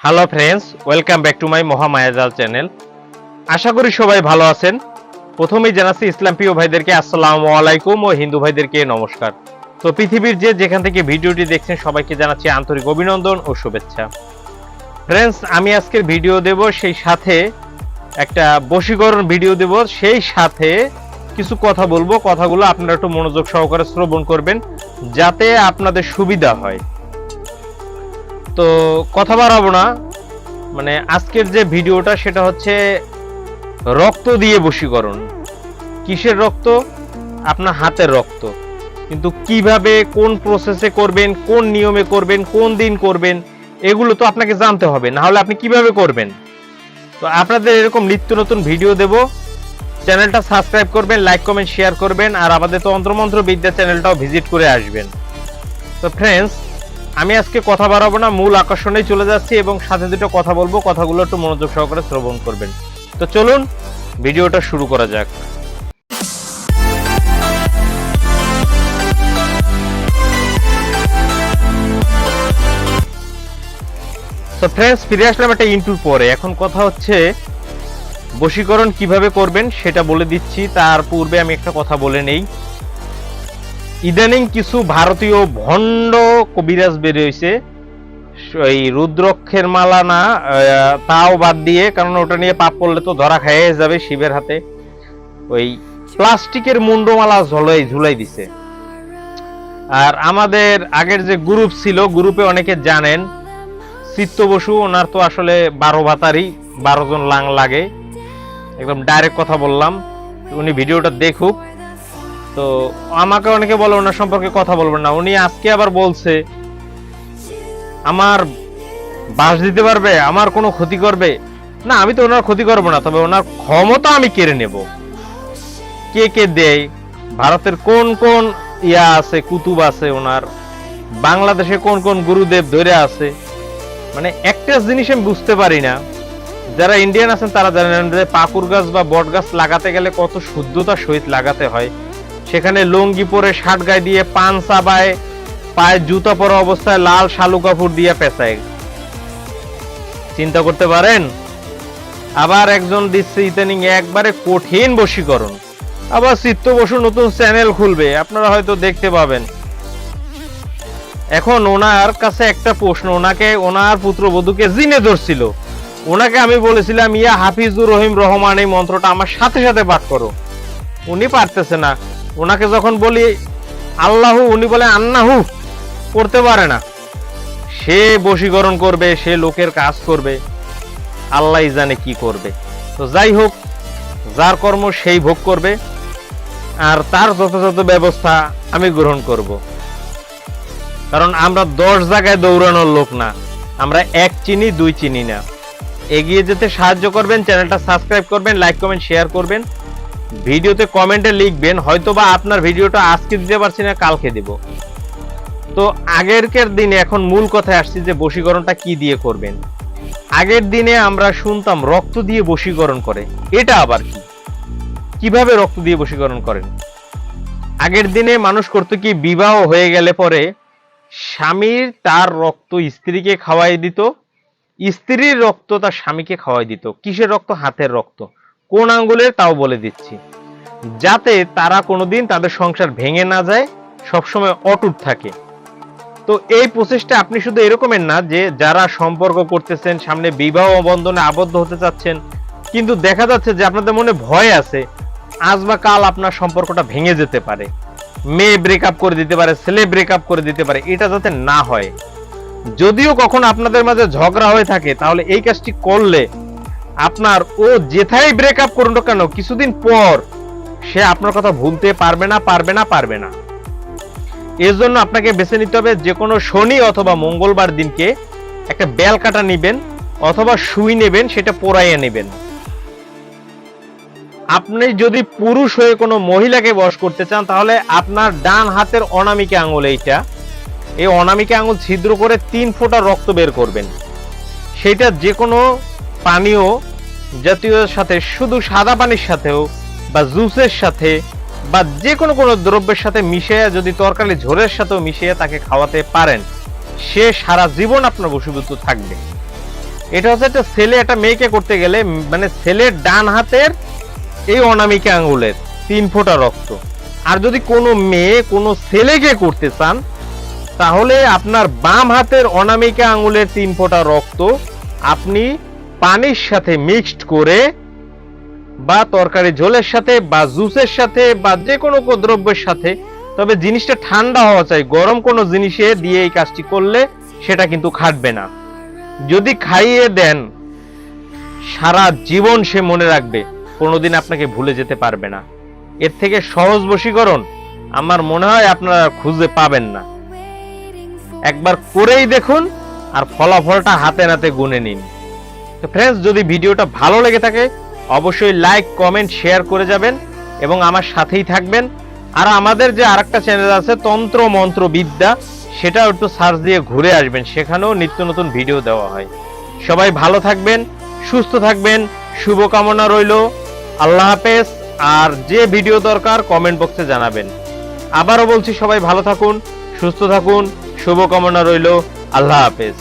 Hello friends welcome back to my Mahamayajal channel আশা করি সবাই ভালো আছেন। প্রথমেই জানাচ্ছি ইসলাম প্রিয় ভাইদেরকে আসসালামু আলাইকুম ও হিন্দু ভাইদেরকে নমস্কার। তো পৃথিবীর যে যেখান থেকে ভিডিওটি দেখছেন, সবাইকে জানাচ্ছি আন্তরিক অভিনন্দন ও শুভেচ্ছা। ফ্রেন্ডস আমি আজকের ভিডিও দেব, সেই সাথে একটা বশীকরণ ভিডিও দেব, সেই সাথে কিছু কথা বলব। কথাগুলো আপনারা একটু মনোযোগ সহকারে শ্রবণ করবেন, যাতে আপনাদের সুবিধা হয়। তো কথা বাড়াবো না। মানে আজকের যে ভিডিওটা সেটা হচ্ছে রক্ত দিয়ে বশীকরণ। কিসের রক্ত? আপনার হাতের রক্ত। কিন্তু কীভাবে, কোন প্রসেসে করবেন, কোন নিয়মে করবেন, কোন দিন করবেন, এগুলো তো আপনাকে জানতে হবে। না হলে আপনি কীভাবে করবেন? তো আপনাদের এরকম নিত্য নতুন ভিডিও দেব। চ্যানেলটা সাবস্ক্রাইব করবেন, লাইক, কমেন্ট শেয়ার করবেন, আর আমাদের তো অন্ত্রমন্ত্র বিদ্যা চ্যানেলটাও ভিজিট করে আসবেন। তো ফ্রেন্ডস আমি আজকে কথা বাড়াবো না, মূল আকর্ষণেই চলে যাচ্ছি এবং সাথে দুটো কথা বলব, কথাগুলো একটু মনোযোগ সহকারে শ্রবণ করবেন। তো চলুন, ভিডিওটা শুরু করা যাক। তো ফ্রেন্ডস ফিরে আসলাম একটা ইন্টুর পরে। এখন কথা হচ্ছে, বশীকরণ কীভাবে করবেন সেটা বলে দিচ্ছি। তার পূর্বে আমি একটা কথা বলে নেই। ইদানিং কিছু ভারতীয় ভণ্ড কবিরাজ বেরিয়েছে এই রুদ্রক্ষের মালা না তাও বাদ দিয়ে, কারণ ওটা নিয়ে পাপ করলে তো ধরা খাইয়ে যাবে শিবের হাতে। ওই প্লাস্টিকের মুন্ডমালা ঝুলাই ঝুলাই দিছে। আর আমাদের আগের যে গ্রুপ ছিল, গ্রুপে অনেকে জানেন, চিত্ত বসু, ওনার তো আসলে বারো ভাতারই, বারো জন লাং লাগে। একদম ডাইরেক্ট কথা বললাম। উনি ভিডিওটা দেখুক। তো আমাকে অনেকে বলে ওনার সম্পর্কে কথা বলবেন না। উনি আজকে আবার বলছে, আমার বাস দিতে পারবে? আমার কোনো ক্ষতি করবে? না, আমি তো ওনার ক্ষতি করব না, তবে ওনার ক্ষমতা আমি কেড়ে নেব। কে কে দেয়? ভারতের কোন কোন ইয়া আছে, কুতুব আছে ওনার? বাংলাদেশে কোন কোন গুরুদেব ধরে আছে? মানে একটা জিনিস আমি বুঝতে পারি না। যারা ইন্ডিয়ান আছেন, তারা জানেন যে পাকুর গাছ বা বট গাছ লাগাতে গেলে কত শুদ্ধতার সহিত লাগাতে হয়। সেখানে লুঙ্গি পরে শার্ট গায়ে দিয়ে পান চাবায়, পায়ে জুতা পরা অবস্থায় লাল শালু কাপড় দিয়ে পেঁচায়। চিন্তা করতে পারেন? আবার একজন দিচ্ছে ইদানিং একবারে কঠিন বশীকরণ। আবার চিত্ত বসু নতুন চ্যানেল খুলবে, আপনারা হয়তো দেখতে পাবেন। এখন ওনার কাছে একটা প্রশ্ন, ওনাকে, ওনার পুত্রবধূকে জিনে ধরছিল। ওনাকে আমি বলেছিলাম, ইয়া হাফিজুর রহিম রহমান, এই মন্ত্রটা আমার সাথে সাথে পাঠ করো। উনি পারতেছে না। ওনাকে যখন বলি, আল্লাহু উনি বলে, আন্নাহু করতে পারে না। সে বশীকরণ করবে, সে লোকের কাজ করবে আল্লাহ জানে কি করবে। তো যাই হোক, যার কর্ম সেই ভোগ করবে, আর তার যথাযথ ব্যবস্থা আমি গ্রহণ করব। কারণ আমরা দশ জায়গায় দৌড়ানোর লোক না, আমরা এক চিনি, দুই চিনি না। এগিয়ে যেতে সাহায্য করবেন, চ্যানেলটা সাবস্ক্রাইব করবেন, লাইক, কমেন্ট, শেয়ার করবেন। ভিডিওতে কমেন্টে লিখবেন হয়তো বা আপনার ভিডিওটা আজকে দিতে পারছি না, কালকে দেব। তো আগেরকের দিনে এখন মূল কথায় আসছি যে বশীকরণটা কি দিয়ে করবেন। আগের দিনে আমরা শুনতাম রক্ত দিয়ে বশীকরণ করে, এটা আবার কি? কীভাবে রক্ত দিয়ে বশীকরণ করেন? আগের দিনে মানুষ করতো কি, বিবাহ হয়ে গেলে পরে স্বামীর তার রক্ত স্ত্রীকে খাওয়াই দিত, স্ত্রীর রক্ত তার স্বামীকে খাওয়াই দিত। কিসের রক্ত? হাতের রক্ত। কোন আঙ্গুলের তাও বলে দিচ্ছি। যাতে তারা কোনোদিন তাদের সংসার ভেঙে না যায়, সবসময় অটুট থাকে। তো এই প্রসেসটা আপনি শুধু এরকমের না যে যারা সম্পর্ক করতেছেন, সামনে বিবাহ বন্ধনে আবদ্ধ হতে চাচ্ছেন, কিন্তু দেখা যাচ্ছে যে আপনাদের মনে ভয় আছে, আজ বা কাল আপনার সম্পর্কটা ভেঙে যেতে পারে। মেয়ে ব্রেকআপ করে দিতে পারে, ছেলে ব্রেকআপ করে দিতে পারে, এটা যাতে না হয়। যদিও কখনো আপনাদের মাঝে ঝগড়া হয়ে থাকে, তাহলে এই কাজটি করলে আপনার ও যেথায় ব্রেকআপ করুন কেন, কিছুদিন পর সে আপনার কথা ভুলতে পারবে না পারবে না পারবে না। এর জন্য আপনাকে বেছে নিতে হবে যে কোনো শনি অথবা মঙ্গলবার দিনকে একটা বেল কাটা নিবেন অথবা সুই নেবেন, সেটা পোড়াইয়া নেবেন। আপনি যদি পুরুষ হয়ে কোনো মহিলাকে বশ করতে চান, তাহলে আপনার ডান হাতের অনামিকা আঙুল এইটা। এই অনামিকা আঙুল ছিদ্র করে তিন ফোঁটা রক্ত বের করবেন। সেটা যে কোনো পানীয় জাতীয় সাথে, শুধু সাদা পানির সাথেও, বা জুসের সাথে, বা যে কোনো কোনো দ্রব্যের সাথে মিশিয়ে যদি তরকারি ঝোলের সাথেও মিশিয়ে তাকে খাওয়াতে পারেন, সে সারা জীবন আপনার বশীভূত থাকবে। এটা হচ্ছে একটা ছেলে, একটা মেয়েকে করতে গেলে মানে ছেলের ডান হাতের এই অনামিকা আঙ্গুলের তিন ফোঁটা রক্ত। আর যদি কোনো মেয়ে, কোনো ছেলেকে করতে চান, তাহলে আপনার বাম হাতের অনামিকা আঙুলের তিন ফোঁটা রক্ত আপনি পানির সাথে মিক্সড করে বা তরকারি ঝোলের সাথে বা জুসের সাথে বা যে কোনো দ্রব্যের সাথে, তবে জিনিসটা ঠান্ডা হওয়া চাই, গরম কোনো জিনিসে দিয়ে এই কাজটি করলে সেটা কিন্তু খাটবে না। যদি খাইয়ে দেন, সারা জীবন সে মনে রাখবে, কোনোদিন আপনাকে ভুলে যেতে পারবে না। এর থেকে সহজ বশীকরণ আমার মনে হয় আপনারা খুঁজে পাবেন না। একবার করেই দেখুন আর ফলাফলটা হাতে নাতে গুনে নিন। তো ফ্রেন্ডস যদি ভিডিওটা ভালো লেগে থাকে, অবশ্যই লাইক কমেন্ট শেয়ার করে যাবেন এবং আমার সাথেই থাকবেন। আর আমাদের যে আরেকটা চ্যানেল আছে, তন্ত্র মন্ত্র বিদ্যা, সেটাও একটু সার্চ দিয়ে ঘুরে আসবেন। সেখানেও নিত্য নতুন ভিডিও দেওয়া হয়। সবাই ভালো থাকবেন, সুস্থ থাকবেন, শুভকামনা রইল। আল্লাহ হাফেজ। আর যে ভিডিও দরকার কমেন্ট বক্সে জানাবেন। আবারও বলছি, সবাই ভালো থাকুন, সুস্থ থাকুন, শুভকামনা রইল। আল্লাহ হাফেজ।